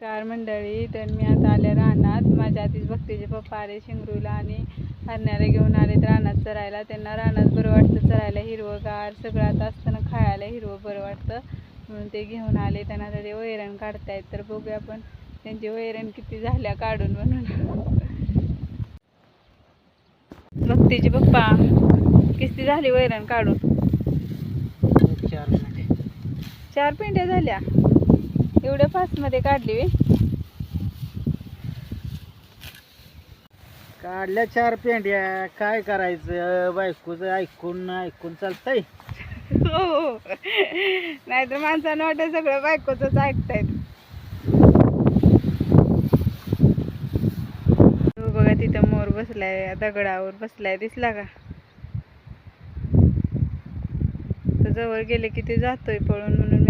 Car मंडळी तर मी आता आले रानात. माझ्या आधीच भक्तीचे पप्पा आले शिंगरूला आणि हरण्याला घेऊन आलेत रानात चरायला. त्यांना रानात बरं वाटतं चरायला. हिरवंगार सगळं आता असताना खायला हिरवं बरं वाटतं. म्हणून ते घेऊन आले. त्यांना आता ते वैरण काढतायत. तर बघूया आपण त्यांची वैरण किती झाल्या काढून म्हणून. भक्तीचे पप्पा किती झाली वैरण काढून? चार पेंड्या झाल्या? एवढ्या फास्टमध्ये काढली काढल्या चार पेंड्या. काय करायचं? बायकोचं ऐकून ऐकून चालतंय. हो नाहीतर माणसानं वाटत सगळं बायकोच ऐकतायत. हो बघा तिथं मोर बसलाय दगडावर बसलाय दिसला का? जवळ गेले की ते जातोय पळून म्हणून